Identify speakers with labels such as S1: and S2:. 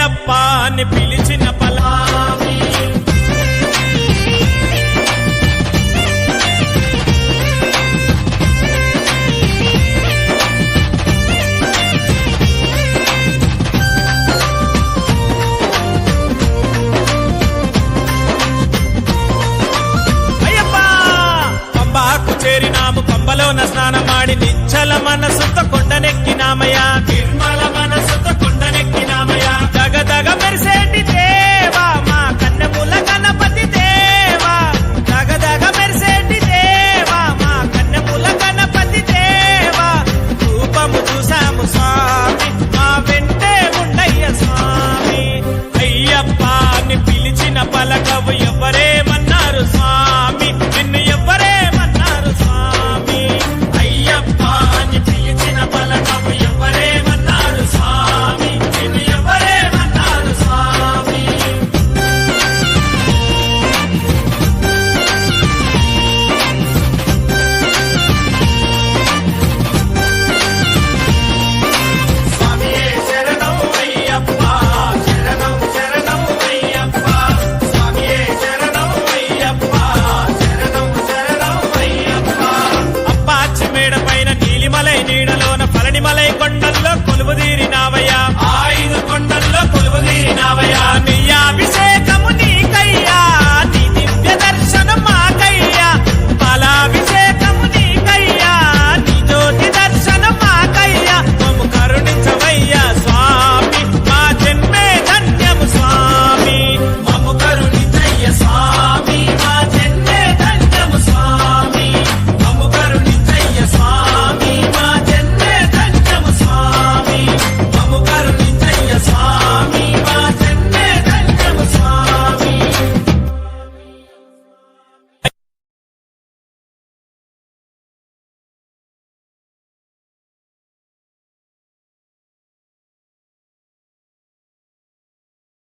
S1: అయ్యప్ప అని పిలిచిన పలామి. అయ్యప్ప పంబాకు చేరినాము పంబలోన స్నానమాడి నిచ్చల మనసుతో కొండనెక్కినామయ్యా. నీడలోన పలని మలై కొండల్లో కొలువుదీరి